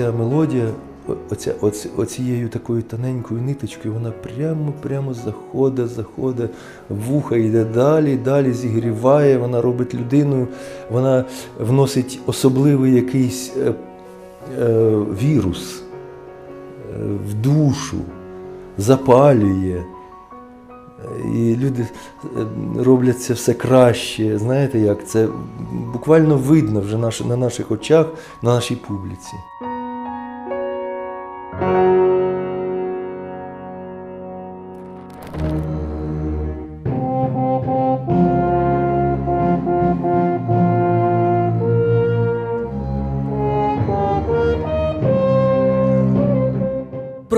Оця мелодія, оця, оці, оцією такою тоненькою ниточкою, вона прямо прямо заходить, заходить вуха, йде далі, далі зігріває, вона робить людину, вона вносить особливий якийсь е, е, вірус е, в душу, запалює. І люди е, роблять це все краще. Знаєте як? Це буквально видно вже на наших очах, на нашій публіці.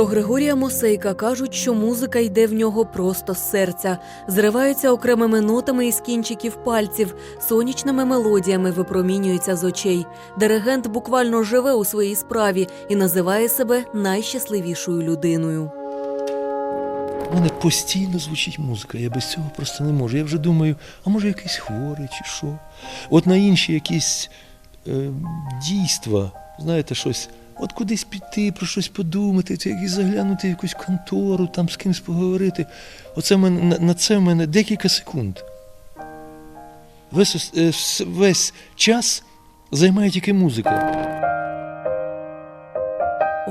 Про Григорія Мосейка кажуть, що музика йде в нього просто з серця, зривається окремими нотами із кінчиків пальців, сонячними мелодіями випромінюється з очей. Диригент буквально живе у своїй справі і називає себе найщасливішою людиною. У мене постійно звучить музика, я без цього просто не можу. Я вже думаю, а може якийсь хворий чи що. От на інші якісь е, дійства, знаєте, щось. От кудись піти, про щось подумати, як якісь заглянути в якусь контору, там з кимось поговорити. Оце мене, на, це в мене декілька секунд. Весь, е, весь час займає тільки музика.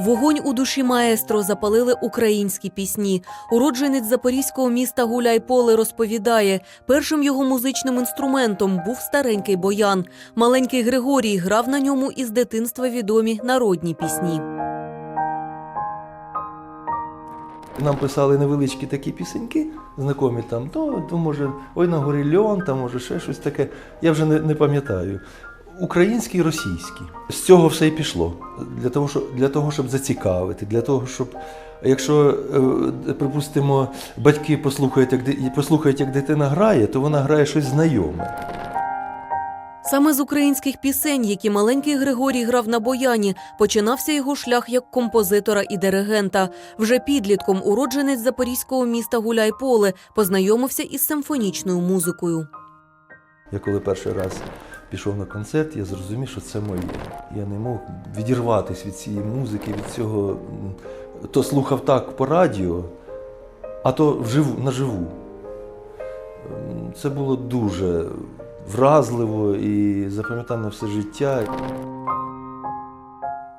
Вогонь у душі маестро запалили українські пісні. Уродженець запорізького міста Гуляйполе розповідає, першим його музичним інструментом був старенький боян. Маленький Григорій грав на ньому із дитинства відомі народні пісні. Нам писали невеличкі такі пісеньки, знайомі там, то, то може, ой на горі льон, там може ще щось таке. Я вже не, не пам'ятаю. Український і російський. З цього все і пішло. Для того, щоб, для того, щоб зацікавити, для того, щоб. Якщо, е, припустимо, батьки послухають як, послухають, як дитина грає, то вона грає щось знайоме. Саме з українських пісень, які маленький Григорій грав на бояні, починався його шлях як композитора і диригента. Вже підлітком уродженець запорізького міста Гуляйполе познайомився із симфонічною музикою. Я коли перший раз пішов на концерт, я зрозумів, що це моє. Я не мог відірватися від цієї музики, від цього. То слухав так по радіо, а то вживу, наживу. Це було дуже вразливо і запам'ятано все життя.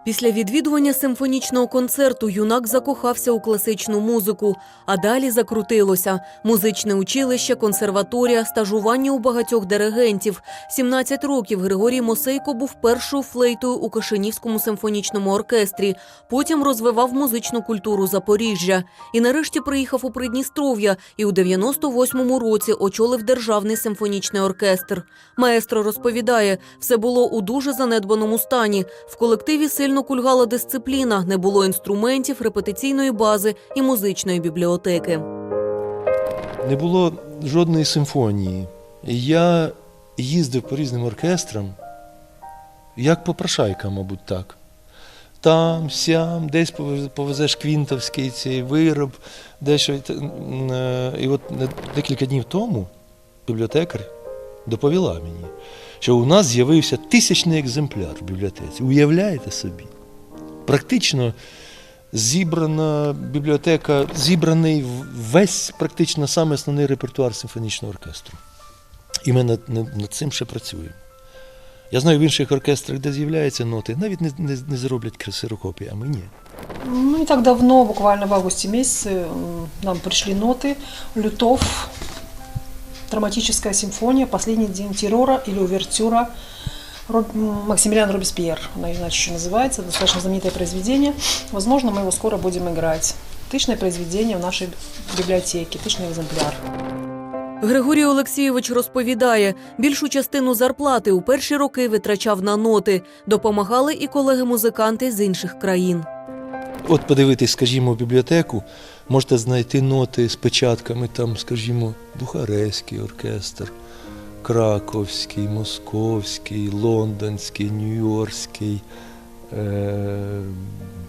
Після відвідування симфонічного концерту юнак закохався у класичну музику, а далі закрутилося: музичне училище, консерваторія, стажування у багатьох диригентів. 17 років Григорій Мосейко був першою флейтою у Кишинівському симфонічному оркестрі. Потім розвивав музичну культуру Запоріжжя. І нарешті приїхав у Придністров'я і у 98-му році очолив державний симфонічний оркестр. Маестро розповідає, все було у дуже занедбаному стані. В колективі сильно кульгала дисципліна, не було інструментів, репетиційної бази і музичної бібліотеки. Не було жодної симфонії. Я їздив по різним оркестрам, як попрошайка, мабуть, так. Там, сям, десь повезеш квінтовський цей вироб, дещо. е, І от декілька днів тому бібліотекар доповіла мені, що у нас з'явився тисячний екземпляр в бібліотеці. Уявляєте собі? Практично зібрана бібліотека, зібраний весь практично саме основний репертуар симфонічного оркестру. І ми над, над, цим ще працюємо. Я знаю в інших оркестрах, де з'являються ноти, навіть не, не, не зроблять ксерокопії, а ми ні. Ну, не так давно, буквально в августе месяце, м, нам пришли ноты Лютов, драматическая симфония, последний день террора или увертюра Роб- м, Максимилиан Робеспьер, она иначе еще называется, достаточно знаменитое произведение. Возможно, мы его скоро будем играть. Тысячное произведение в нашей библиотеке, тысячный экземпляр. Григорій Олексійович розповідає, більшу частину зарплати у перші роки витрачав на ноти. Допомагали і колеги-музиканти з інших країн. От подивитись, скажімо, бібліотеку, можете знайти ноти з печатками, там, скажімо, Бухарестський оркестр, Краковський, Московський, Лондонський, Нью-Йоркський, е-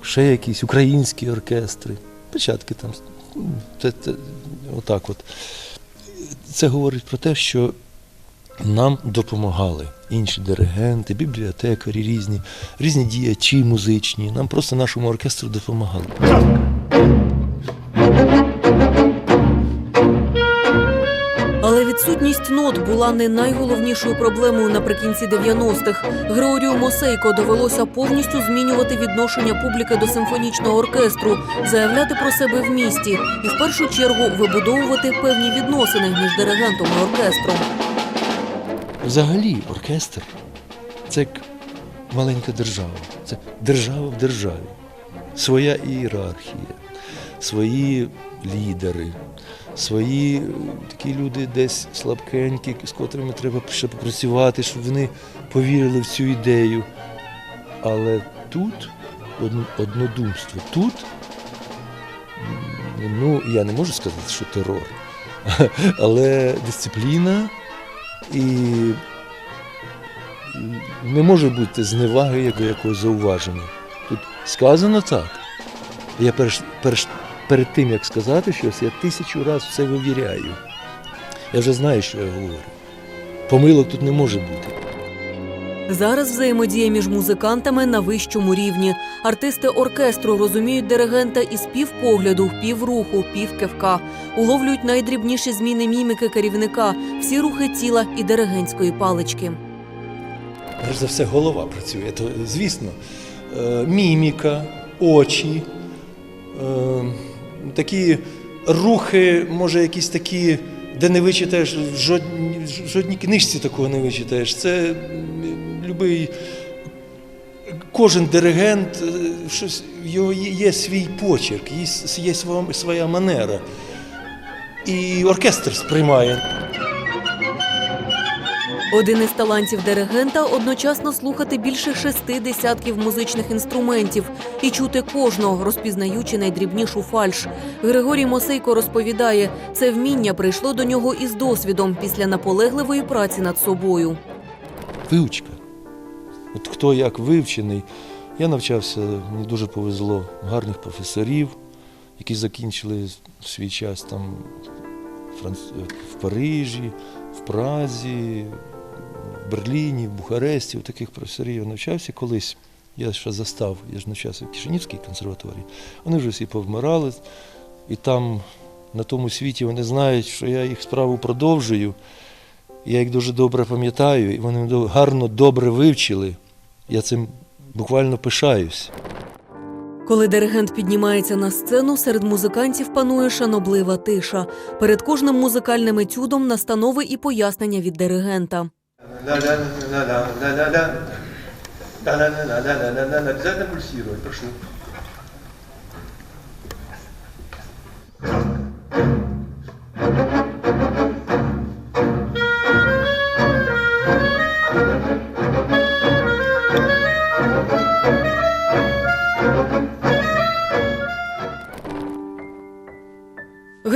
ще якісь українські оркестри. Печатки там. Це, це, отак от. Це говорить про те, що нам допомагали інші диригенти, бібліотекарі різні, різні діячі музичні. Нам просто нашому оркестру допомагали. Але відсутність нот була не найголовнішою проблемою наприкінці 90-х. Георгію Мосейко довелося повністю змінювати відношення публіки до симфонічного оркестру, заявляти про себе в місті і в першу чергу вибудовувати певні відносини між диригентом і оркестром. Взагалі, оркестр це як маленька держава. Це держава в державі. Своя ієрархія, свої лідери, свої е, такі люди десь слабкенькі, з котрими треба ще попрацювати, щоб вони повірили в цю ідею. Але тут однодумство. Тут, ну, я не можу сказати, що терор, але дисципліна і не може бути зневаги як якогось зауваження. Тут сказано так. Я перш, перш, перед тим, як сказати щось, я тисячу разів все вивіряю. Я вже знаю, що я говорю. Помилок тут не може бути. Зараз взаємодія між музикантами на вищому рівні. Артисти оркестру розуміють диригента із півпогляду, півруху, півкивка, уловлюють найдрібніші зміни міміки керівника, всі рухи тіла і диригентської палички. Перш за все, голова працює. То, звісно, е, міміка, очі, е, такі рухи, може, якісь такі, де не вичитаєш, в жодній книжці такого не вичитаєш. Це любий. Кожен диригент, е, щось, в його є, є свій почерк, є, є своя, своя манера. І оркестр сприймає. Один із талантів диригента одночасно слухати більше шести десятків музичних інструментів і чути кожного, розпізнаючи найдрібнішу фальш. Григорій Мосейко розповідає, це вміння прийшло до нього із досвідом після наполегливої праці над собою. вивчка. От хто як вивчений. Я навчався, мені дуже повезло, гарних професорів, які закінчили свій час там в Парижі, в Празі, в Берліні, в Бухаресті. У таких професорів я навчався колись. Я ще застав, я ж навчався в Кишинівській консерваторії. Вони вже всі повмирали, і там, на тому світі, вони знають, що я їх справу продовжую. Я їх дуже добре пам'ятаю, і вони гарно, добре вивчили. Я цим буквально пишаюсь. Коли диригент піднімається на сцену, серед музикантів панує шаноблива тиша. Перед кожним музикальним етюдом настанови і пояснення від диригента. Обязательно пульсировать, прошу.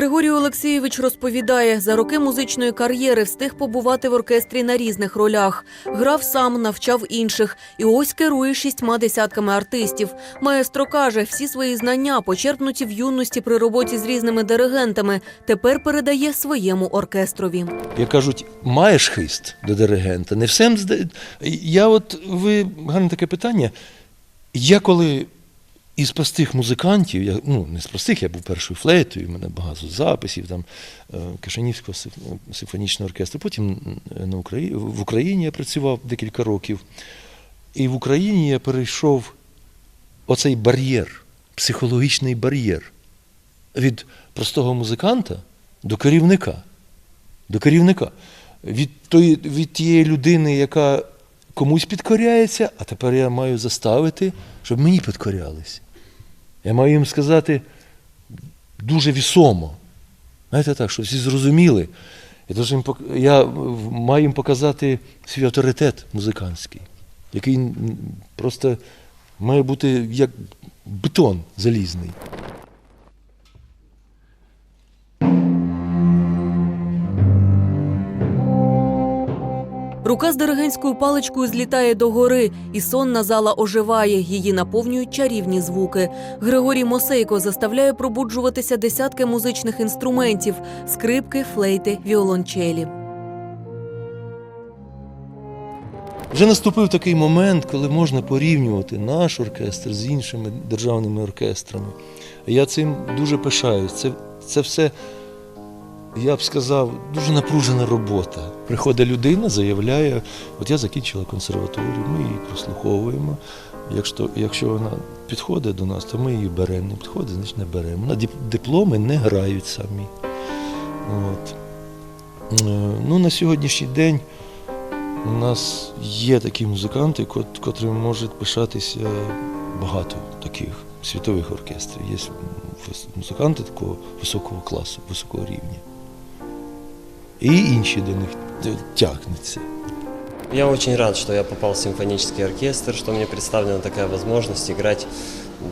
Григорій Олексійович розповідає, за роки музичної кар'єри встиг побувати в оркестрі на різних ролях. Грав сам, навчав інших, і ось керує шістьма десятками артистів. Маестро каже, всі свої знання, почерпнуті в юності при роботі з різними диригентами, тепер передає своєму оркестрові. Як кажуть, маєш хист до диригента. Не всім зда... Я от ви гарне таке питання. Я коли із простих музикантів, я, ну не з простих, я був першою флейтою, у мене багато записів там е, Кишинівського симфонічного оркестру. Потім е, на Украї... в Україні я працював декілька років. І в Україні я перейшов оцей бар'єр, психологічний бар'єр від простого музиканта до керівника до керівника. Від, тої, від тієї людини, яка комусь підкоряється, а тепер я маю заставити, щоб мені підкорялися. Я маю їм сказати дуже вісомо. Знаєте так, що всі зрозуміли. Я, їм, я маю їм показати свій авторитет музикантський, який просто має бути як бетон залізний. Рука з диригентською паличкою злітає догори, і сонна зала оживає. Її наповнюють чарівні звуки. Григорій Мосейко заставляє пробуджуватися десятки музичних інструментів: скрипки, флейти, віолончелі. Вже наступив такий момент, коли можна порівнювати наш оркестр з іншими державними оркестрами. Я цим дуже пишаюсь. Це, це все, я б сказав, дуже напружена робота. Приходить людина, заявляє, от я закінчила консерваторію, ми її прослуховуємо. Якщо, якщо вона підходить до нас, то ми її беремо. Не підходить, значить не беремо. На дипломи не грають самі. От. Е, Ну, на сьогоднішній день у нас є такі музиканти, кот- котрими може пишатися багато таких світових оркестрів. Є музиканти такого високого класу, високого рівня. І інші до них т- тягнуться. Я очень рад, что я попал в симфонический оркестр, что мне представлена такая возможность играть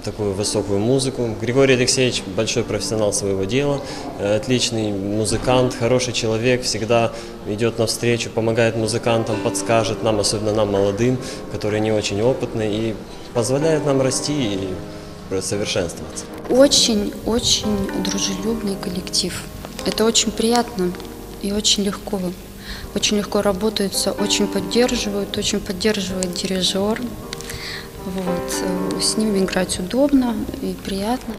такую высокую музыку. Григорий Алексеевич большой профессионал своего дела, э, отличный музыкант, хороший человек, всегда идет навстречу, помогает музыкантам, подскажет нам, особенно нам молодым, которые не очень опытные, и позволяет нам расти и совершенствоваться. Очень-очень дружелюбный коллектив. Это очень приятно И очень легко. Очень легко работается, очень поддерживают, очень поддерживает дирижер. Вот. э, С ними играть удобно и приятно.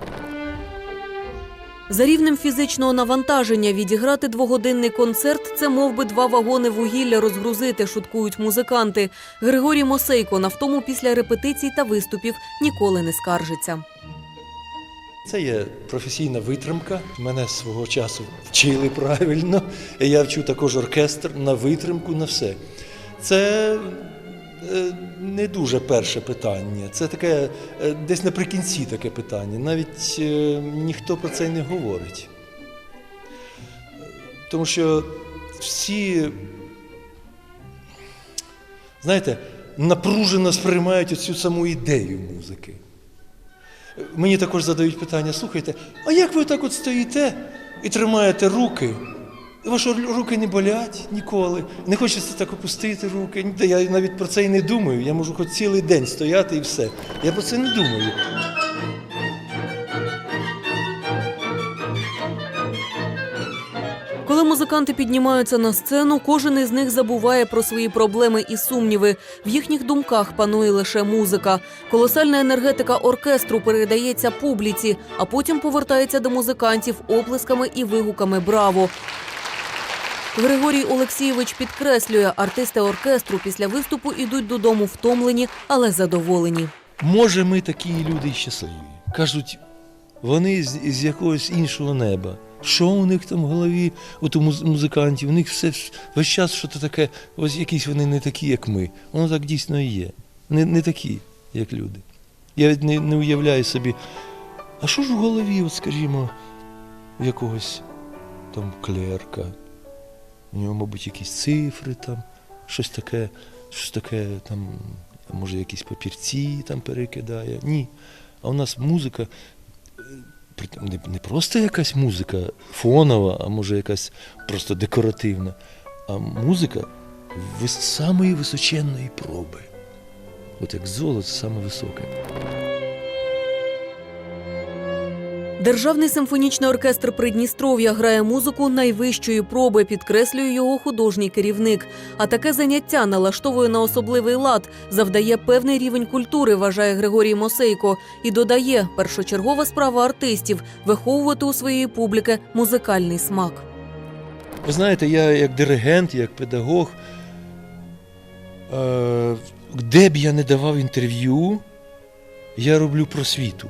За рівнем фізичного навантаження відіграти двогодинний концерт це мов би два вагони вугілля розгрузити, шуткують музиканти. Григорій Мосейко на втому після репетицій та виступів ніколи не скаржиться. Це є професійна витримка. Мене свого часу вчили правильно. І я вчу також оркестр на витримку, на все. Це е, не дуже перше питання. Це таке е, десь наприкінці таке питання. Навіть е, ніхто про це не говорить. Тому що всі, знаєте, напружено сприймають оцю саму ідею музики. Мені також задають питання: слухайте, а як ви так от стоїте і тримаєте руки? Ваші руки не болять ніколи. Не хочеться так опустити руки. Я навіть про це і не думаю. Я можу хоч цілий день стояти і все. Я про це не думаю. Коли музиканти піднімаються на сцену, кожен із них забуває про свої проблеми і сумніви. В їхніх думках панує лише музика. Колосальна енергетика оркестру передається публіці, а потім повертається до музикантів оплесками і вигуками Браво! Григорій Олексійович підкреслює, артисти оркестру після виступу ідуть додому втомлені, але задоволені. Може, ми такі люди щасливі. Кажуть, вони з якогось іншого неба. Що у них там в голові, у музикантів? У них все весь час що то таке, ось якісь вони не такі, як ми. Воно так дійсно і є. Не, не такі, як люди. Я не, не уявляю собі, а що ж в голові, от, скажімо, якогось там клерка? У нього, мабуть, якісь цифри там, щось таке, щось таке там, може, якісь папірці там перекидає. Ні. А у нас музика, не, просто якась музика фонова, а може якась просто декоративна, а музика вис- самої височенної проби. От як золото саме високе. Державний симфонічний оркестр Придністров'я грає музику найвищої проби, підкреслює його художній керівник. А таке заняття налаштовує на особливий лад, завдає певний рівень культури, вважає Григорій Мосейко, і додає, першочергова справа артистів виховувати у своєї публіки музикальний смак. Ви знаєте, я як диригент, як педагог, е, де б я не давав інтерв'ю, я роблю просвіту.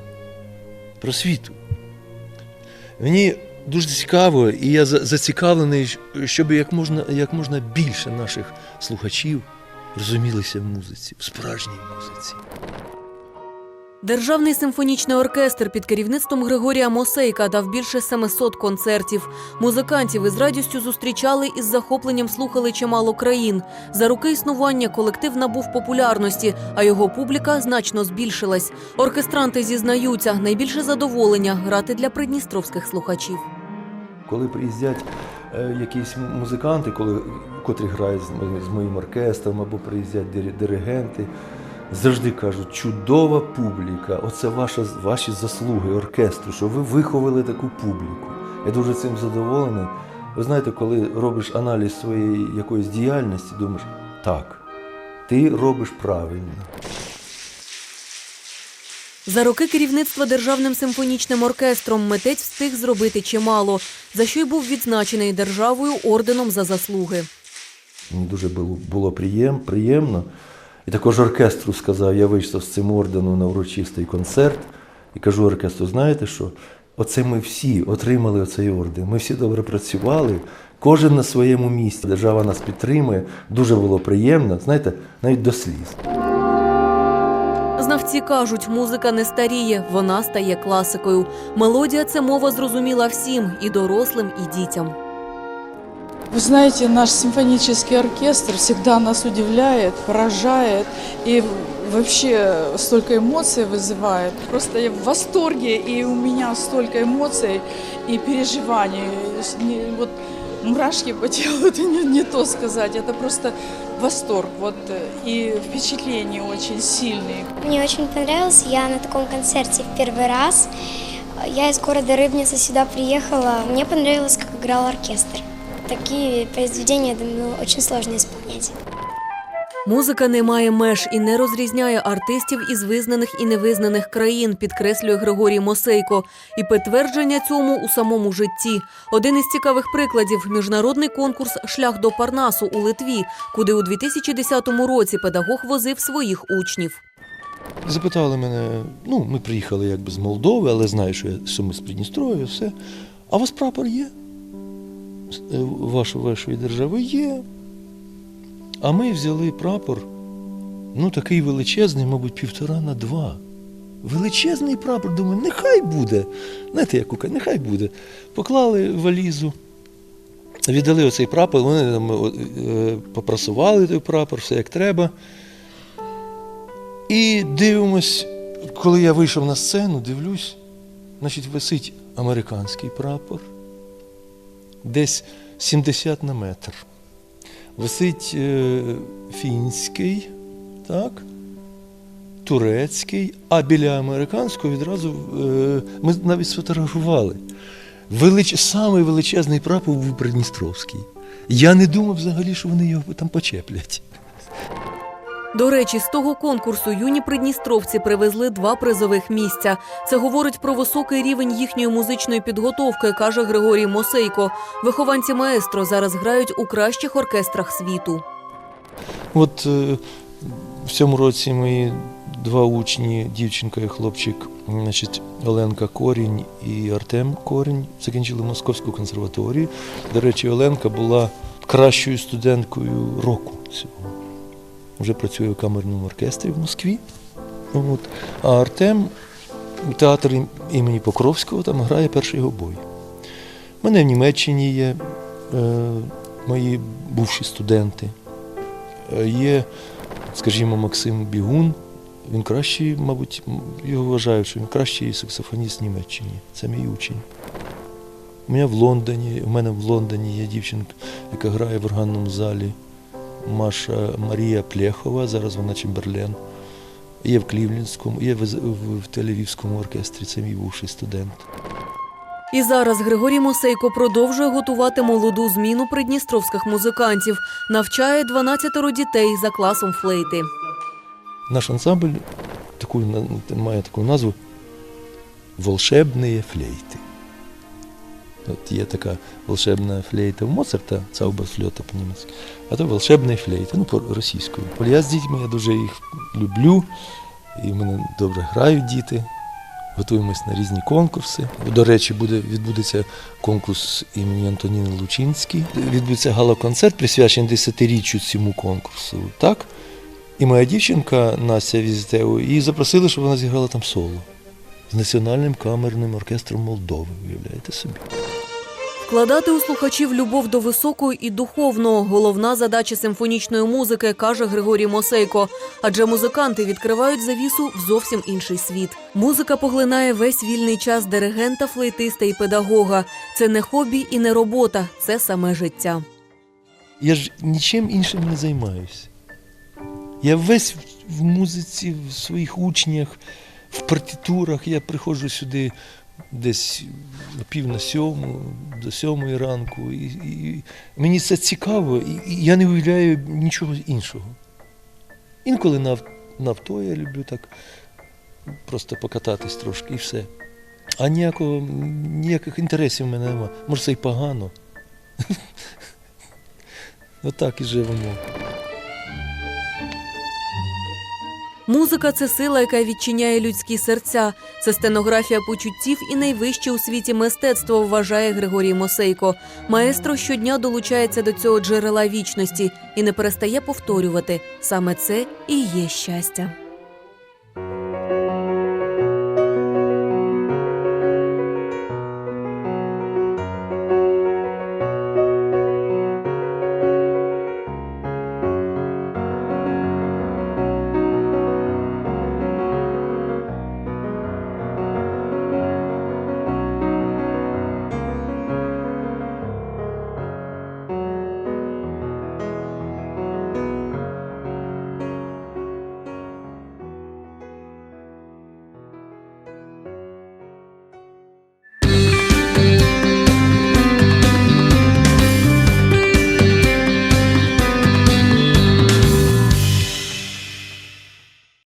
Просвіту. Мені дуже цікаво, і я за- зацікавлений, щоб як можна, як можна більше наших слухачів розумілися в музиці, в справжній музиці. Державний симфонічний оркестр під керівництвом Григорія Мосейка дав більше 700 концертів. Музикантів із радістю зустрічали і з захопленням слухали чимало країн. За роки існування колектив набув популярності, а його публіка значно збільшилась. Оркестранти зізнаються, найбільше задоволення грати для придністровських слухачів. Коли приїздять е, якісь музиканти, коли, котрі грають з, моїм оркестром, або приїздять диригенти, завжди кажуть, чудова публіка, оце ваша, ваші заслуги оркестру, що ви виховали таку публіку. Я дуже цим задоволений. Ви знаєте, коли робиш аналіз своєї якоїсь діяльності, думаєш, так, ти робиш правильно. За роки керівництва державним симфонічним оркестром митець встиг зробити чимало, за що й був відзначений державою орденом за заслуги. Мені дуже було, було приєм, приємно. І також оркестру сказав, я вийшов з цим орденом на урочистий концерт і кажу оркестру, знаєте що? Оце ми всі отримали оцей орден. Ми всі добре працювали, кожен на своєму місці. Держава нас підтримує. Дуже було приємно, знаєте, навіть до сліз. Знавці кажуть, музика не старіє, вона стає класикою. Мелодія це мова зрозуміла всім і дорослим, і дітям. Вы знаете, наш симфонический оркестр всегда нас удивляет, поражает и вообще столько эмоций вызывает. Просто я в восторге, и у меня столько эмоций и переживаний. Вот мурашки по телу, это не, не то сказать, это просто восторг. Вот, э, и впечатления очень сильные. Мне очень понравилось. Я на таком концерте в первый раз. Я из города Рыбница сюда приехала. Мне понравилось, как играл оркестр. Такие произведения, я думаю, очень сложно исполнять. Музика не має меж і не розрізняє артистів із визнаних і невизнаних країн, підкреслює Григорій Мосейко. І підтвердження цьому у самому житті. Один із цікавих прикладів міжнародний конкурс Шлях до Парнасу у Литві, куди у 2010 році педагог возив своїх учнів. Запитали мене, ну, ми приїхали якби з Молдови, але знаю, що, я, з Придністров'я, все. А у вас прапор є? Е, Вашої, держави є. А ми взяли прапор, ну такий величезний, мабуть, півтора на два. Величезний прапор, думаю, нехай буде. Знаєте, як кука, нехай буде. Поклали валізу, віддали оцей прапор, вони там е, попрасували той прапор, все як треба. І дивимось, коли я вийшов на сцену, дивлюсь, значить, висить американський прапор, десь 70 на метр. Висить е, фінський, так, турецький, а біля американського відразу е, ми навіть сфотографували. Велич... Самий величезний прапор був Придністровський. Я не думав взагалі, що вони його там почеплять. До речі, з того конкурсу юні придністровці привезли два призових місця. Це говорить про високий рівень їхньої музичної підготовки, каже Григорій Мосейко. Вихованці маестро зараз грають у кращих оркестрах світу. От е, в цьому році мої два учні, дівчинка і хлопчик, значить, Оленка Корінь і Артем Корінь, закінчили Московську консерваторію. До речі, Оленка була кращою студенткою року цього. Вже працює у камерному оркестрі в Москві. От. А Артем у театрі імені Покровського там грає перший гобой. У мене в Німеччині є е, мої бувші студенти. Е, Є, скажімо, Максим Бігун. Він кращий, мабуть, його вважають, що він кращий саксофоніст в Німеччині. Це мій учень. У мене в Лондоні, у мене в Лондоні є дівчинка, яка грає в органному залі. Маша Марія Плєхова, зараз вона Чемберлен. Є в Клівлінському, є в, в, в Тель-Авівському оркестрі, це мій бувший студент. І зараз Григорій Мосейко продовжує готувати молоду зміну придністровських музикантів, навчає 12 дітей за класом флейти. Наш ансамбль таку, має таку назву Волшебні флейти. От є така волшебна флейта в Моцарта, Цауберфльота по-німецьки, а то волшебні флейти, ну, по російською. Я з дітьми я дуже їх люблю, і в мене добре грають діти. Готуємось на різні конкурси. До речі, буде, відбудеться конкурс імені Антоніни Лучинській. Відбудеться гала-концерт, присвячений 10-річчю цьому конкурсу. Так? І моя дівчинка Настя Візитео, її запросили, щоб вона зіграла там соло з Національним камерним оркестром Молдови. Уявляєте собі? Вкладати у слухачів любов до високого і духовного головна задача симфонічної музики, каже Григорій Мосейко. Адже музиканти відкривають завісу в зовсім інший світ. Музика поглинає весь вільний час диригента, флейтиста і педагога. Це не хобі і не робота, це саме життя. Я ж нічим іншим не займаюся. Я весь в- музиці, в своїх учнях, в партитурах. Я приходжу сюди десь пів на сьому, до сьомої ранку. І, і мені це цікаво, і, і я не уявляю нічого іншого. Інколи на, на авто я люблю так просто покататись трошки і все. А ніякого, ніяких інтересів в мене нема. Може, це й погано. Отак і живемо. Музика це сила, яка відчиняє людські серця. Це стенографія почуттів і найвище у світі мистецтво, вважає Григорій Мосейко. Маестро щодня долучається до цього джерела вічності і не перестає повторювати саме це і є щастя.